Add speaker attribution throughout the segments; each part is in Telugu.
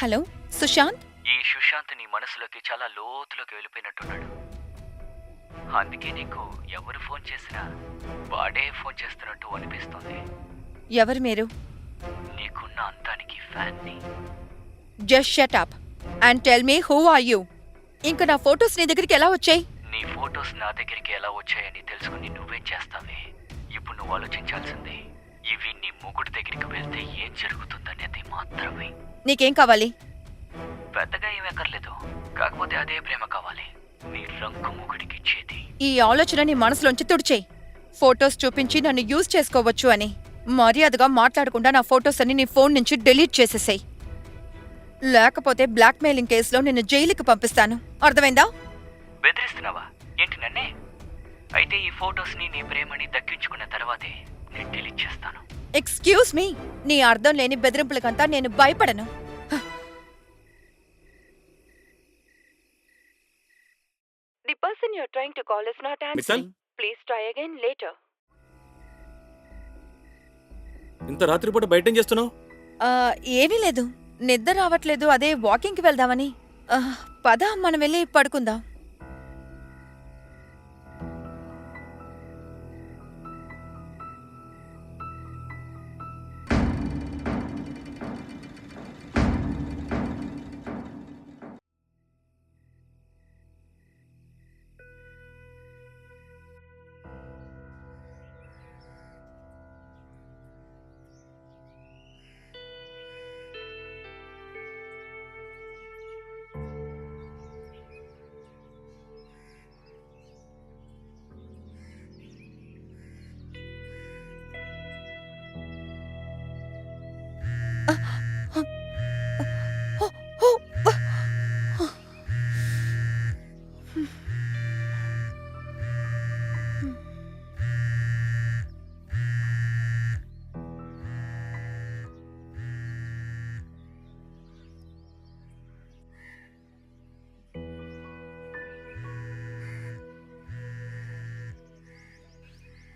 Speaker 1: హలో సుశాంత్?
Speaker 2: ఈ సుశాంత్ నీ మనసులోకి చాలా లోతులోకి వెళ్ళిపోయినట్టున్నాడు. అందుకే నీకు ఎవరు ఫోన్ చేసినా వాడే ఫోన్ చేస్తున్నట్టు అనిపిస్తుంది.
Speaker 1: ఎవరు మీరు?
Speaker 2: నీకున్న అంతానికి ఫ్యాన్ని.
Speaker 1: Just shut up and tell me who are you ఇంకా నా ఫొటోస్ నీ దగ్గరికి ఎలా వచ్చాయి?
Speaker 2: నీ ఫొటోస్ నా దగ్గరికి ఎలా వచ్చాయని తెలుసుకుని నువ్వేం చేస్తావే? ఇప్పుడు నువ్వు ఆలోచించాల్సిందే ఇవి నీ మొగుడు దగ్గరికి వెళ్తే ఏం జరుగుతుందనేది మాత్రమే.
Speaker 1: నీకేం కావాలి?
Speaker 2: పెద్దగా ఏమక్కర్లేదు కాకపోతే అదే ప్రేమ కావాలి. నీ రంగు మొగుడికి ఇచ్చేది.
Speaker 1: ఈ ఆలోచన నీ మనసులోంచి తుడిచేయి. ఫొటోస్ చూపించి నన్ను యూజ్ చేసుకోవచ్చు అని. మర్యాదగా మాట్లాడకుండా నా ఫొటోస్ అన్ని నీ ఫోన్ నుంచి డిలీట్ చేసేసాయి. లేకపోతే బ్లాక్మెయిలింగ్ కేసులో నిన్ను జైలుకి పంపిస్తాను. అర్థమైందా?
Speaker 2: బెదిరిస్తున్నావా? ఏంటి నన్నే? అయితే ఈ ఫొటోస్ని నీ ప్రేమని దక్కించుకున్న తర్వాతే చేస్తాను
Speaker 1: ఎక్స్క్యూజ్ మీ నీ అర్థం లేని బెదిరింపులకంతా నేను భయపడను. The person your trying to call is not
Speaker 3: missal?
Speaker 1: Please try again later
Speaker 3: ఇంత రాత్రిపూట బయట ఏం చేస్తున్నావు?
Speaker 1: ఏమీ లేదు. నిద్ర రావట్లేదు. అదే వాకింగ్కి వెళ్దామని. ఆ, పద మనం వెళ్ళి పడుకుందాం.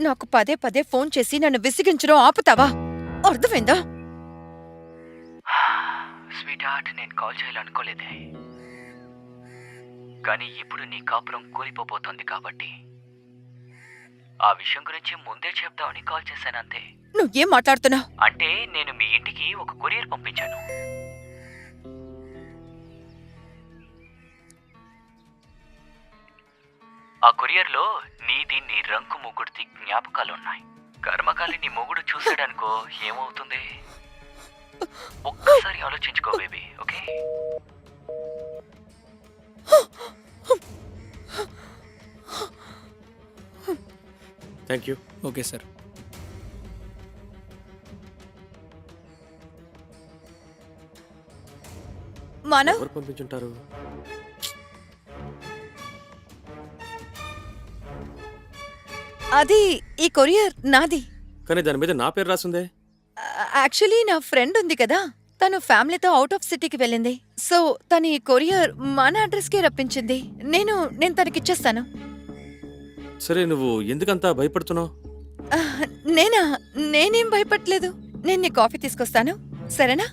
Speaker 1: నాకు పదే పదే ఫోన్ చేసి నన్ను విసిగించడం ఆపుతావా? అర్థమైందా?
Speaker 2: కాల్ చేయాలనుకోలేదే కానీ ఇప్పుడు నీ కాపురం కూలిపోబోతోంది కాబట్టి ఆ విషయం గురించి ముందే చెప్దామని కాల్ చేశాను అంతే.
Speaker 1: నువ్వేం మాట్లాడుతున్నావు?
Speaker 2: అంటే నేను మీ ఇంటికి ఒక కొరియర్ పంపించాను. ఆ కొరియర్లో నీది నీ రంకు ముగ్గుడిది జ్ఞాపకాలు ఉన్నాయి. కర్మకాలి నీ మొగుడు చూసాడనుకో ఏమవుతుంది? ఒక్కసారి ఆలోచించుకో baby.
Speaker 3: Thank you
Speaker 4: okay sir.
Speaker 1: మనం?
Speaker 3: ఎవరు పంపించుంటారు?
Speaker 1: అది ఈ కొరియర్ నాది.
Speaker 3: కానీ దాని మీద నా పేరు రాసిందే.
Speaker 1: యాక్చువల్లీ నా ఫ్రెండ్ ఉంది కదా తను ఫ్యామిలీతో అవుట్ ఆఫ్ సిటీకి వెళ్ళింది. సో తను ఈ కొరియర్ మన అడ్రస్కే రప్పించింది. నేను నేను తనకిచ్చేస్తాను.
Speaker 3: సరే నువ్వు ఎందుకంతా భయపడుతున్నావు?
Speaker 1: నేనా? నేనేం భయపడలేదు. నేను నీ కాఫీ తీసుకొస్తాను. సరేనా?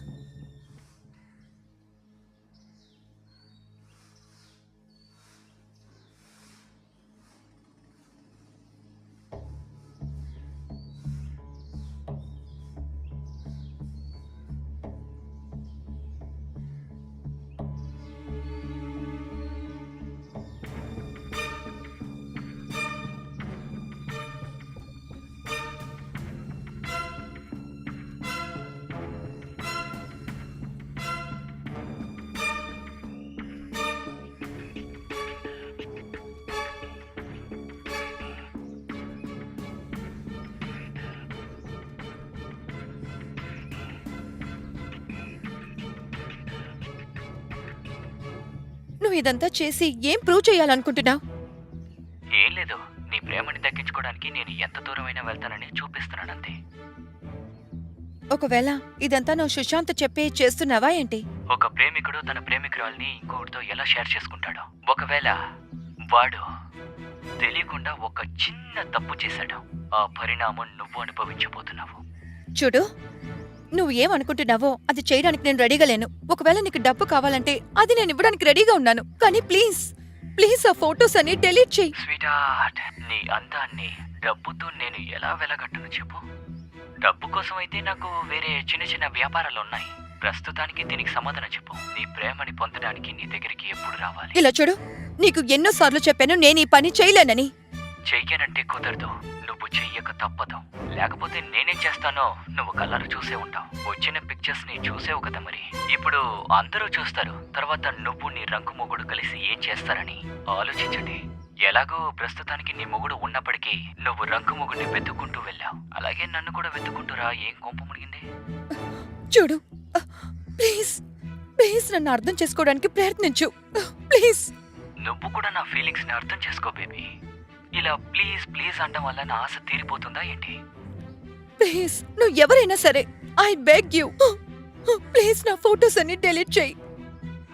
Speaker 1: నువ్వు ఇదంతా చేసి ఏం ప్రూవ్ చేయాలనుకుంటున్నావు?
Speaker 2: ఏం లేదు. నీ ప్రేమని దక్కించుకోవడానికి నేను ఎంత దూరమైనా వెళ్తానని చూపిస్తున్నానంతే
Speaker 1: ఒకవేళ ఇదంతా నువ్వు సుశాంత్ చెప్పి చేస్తున్నావా ఏంటి?
Speaker 2: ఒక ప్రేమికుడు తన ప్రేమికురాల్ని ఇంకొకటితో ఎలా షేర్ చేసుకుంటాడో. ఒకవేళ వాడు తెలియకుండా ఒక చిన్న తప్పు చేశాడు ఆ పరిణామం నువ్వు అనుభవించబోతున్నావు.
Speaker 1: చూడు నువ్వు ఏమనుకుంటున్నావో అది చేయడానికి నేను రెడీగా లేను. ఒకవేళ నీకు డబ్బు కావాలంటే అది నేను ఇవ్వడానికి రెడీగా ఉన్నాను. కానీ ప్లీజ్ ప్లీజ్ ఆ ఫొటోస్ అన్ని డెలీట్ చెయ్యి
Speaker 2: స్వీటార్ట్ నీ అందాన్ని డబ్బుతో నేను ఎలా వెలగట్టును చెప్పు. డబ్బు కోసం అయితే నాకు వేరే చిన్న చిన్న వ్యాపారాలు ఉన్నాయి. ప్రస్తుతానికి దీనికి సమాధానం చెప్పు. నీ ప్రేమని పొందడానికి నీ దగ్గరికి ఎప్పుడు రావాలి?
Speaker 1: ఇలా చూడు నీకు ఎన్నోసార్లు చెప్పాను నేను ఈ పని చేయలేనని.
Speaker 2: చెయ్యనంటే కుదరదు. నువ్వు చెయ్యక తప్పదు. లేకపోతే నేనేం చేస్తానో నువ్వు కలర్ చూసే ఉంటావు. వచ్చిన పిక్చర్స్ని చూసేవు కదా మరి. ఇప్పుడు అందరూ చూస్తారు. తర్వాత నువ్వు నీ రంగు మొగుడు కలిసి ఏం చేస్తారని. ఆలోచించండి. ఎలాగో ప్రస్తుతానికి నీ మొగుడు ఉన్నప్పటికీ నువ్వు రంగు మొగుడిని వెతుక్కుంటూ వెళ్ళావు. అలాగే నన్ను కూడా వెతుక్కుంటూరా. ఏం కొంప మునిగింది?
Speaker 1: చూడు. ప్లీజ్. ప్లీజ్ నన్ను అర్థం చేసుకోవడానికి ప్రయత్నించు. ప్లీజ్.
Speaker 2: నువ్వు కూడా నా ఫీలింగ్స్ని అర్థం చేసుకో బేబీ. ఇలా ప్లీజ్ ప్లీజ్ అనడం వల్ల నా ఆశ తీరిపోతుందా ఏంటి?
Speaker 1: ప్లీజ్ నువ్వు ఎవరైనా సరే ఐ బెగ్ యూ ప్లీజ్ నా ఫొటోస్ అన్ని డెలీట్ చెయ్యి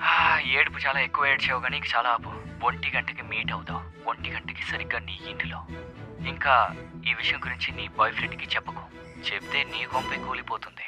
Speaker 2: ఆ, ఏడుపు చాలా ఎక్కువ ఏడ్చావు కానీ చాలా ఆపు. ఒంటి గంటకి మీట్ అవుదాం. ఒంటి గంటకి సరిగ్గా నీ ఇంటిలో. ఇంకా ఈ విషయం గురించి నీ బాయ్ ఫ్రెండ్కి చెప్పకు. చెప్తే నీ కొంపే కూలిపోతుంది.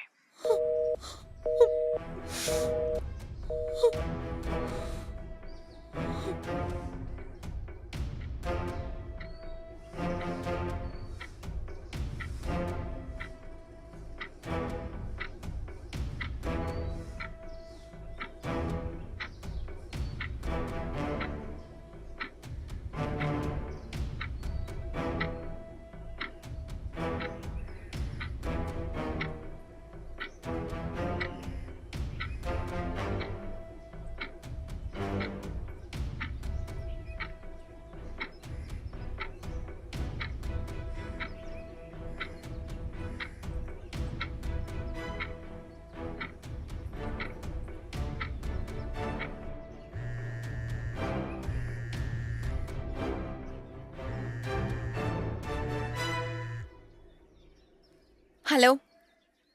Speaker 1: హలో.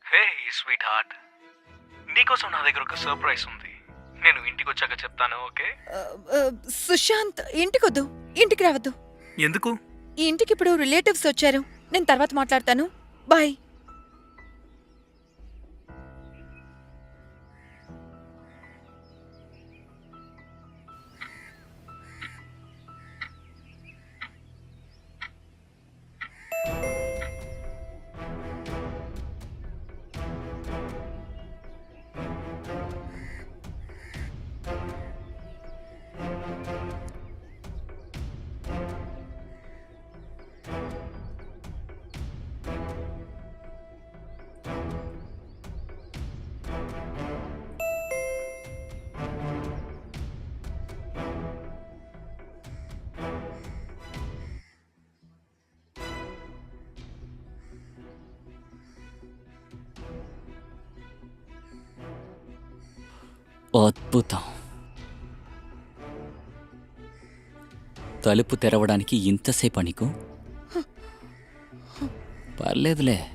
Speaker 4: హే స్వీట్ హార్ట్ నీకోసం నా దగ్గర ఒక సర్ప్రైజ్ ఉంది. నేను ఇంటికి వచ్చాక చెప్తాను ఓకే?
Speaker 1: సుశాంత్ ఇంటికొద్దు. ఇంటికి రావద్దు.
Speaker 4: ఎందుకు?
Speaker 1: ఈ ఇంటికి ఇప్పుడు రిలేటివ్స్ వచ్చారు. నేను తర్వాత మాట్లాడతాను. బాయ్.
Speaker 5: అద్భుతం. తలుపు తెరవడానికి ఇంతసేపు నీకు? పర్లేదులే.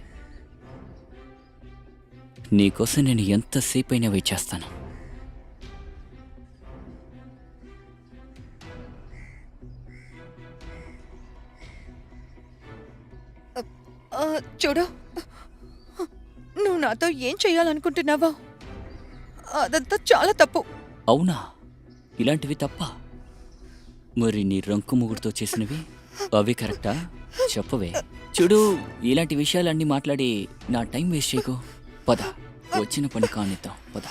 Speaker 5: నీకోసం నేను ఎంతసేపు అయినా వెయిట్ చేస్తాను.
Speaker 1: చూడు. నువ్వు నాతో ఏం చేయాలనుకుంటున్నావా? అదంతా చాలా తప్పు.
Speaker 5: అవునా? ఇలాంటివి తప్ప. మరి నీ రంకు ముగుడుతో చేసినవి? అవి కరెక్టా? చెప్పవే. చూడు ఇలాంటి విషయాలన్నీ మాట్లాడి నా టైం వేస్ట్ చేయకు. పద వచ్చిన పని కానిద్దాం. పద.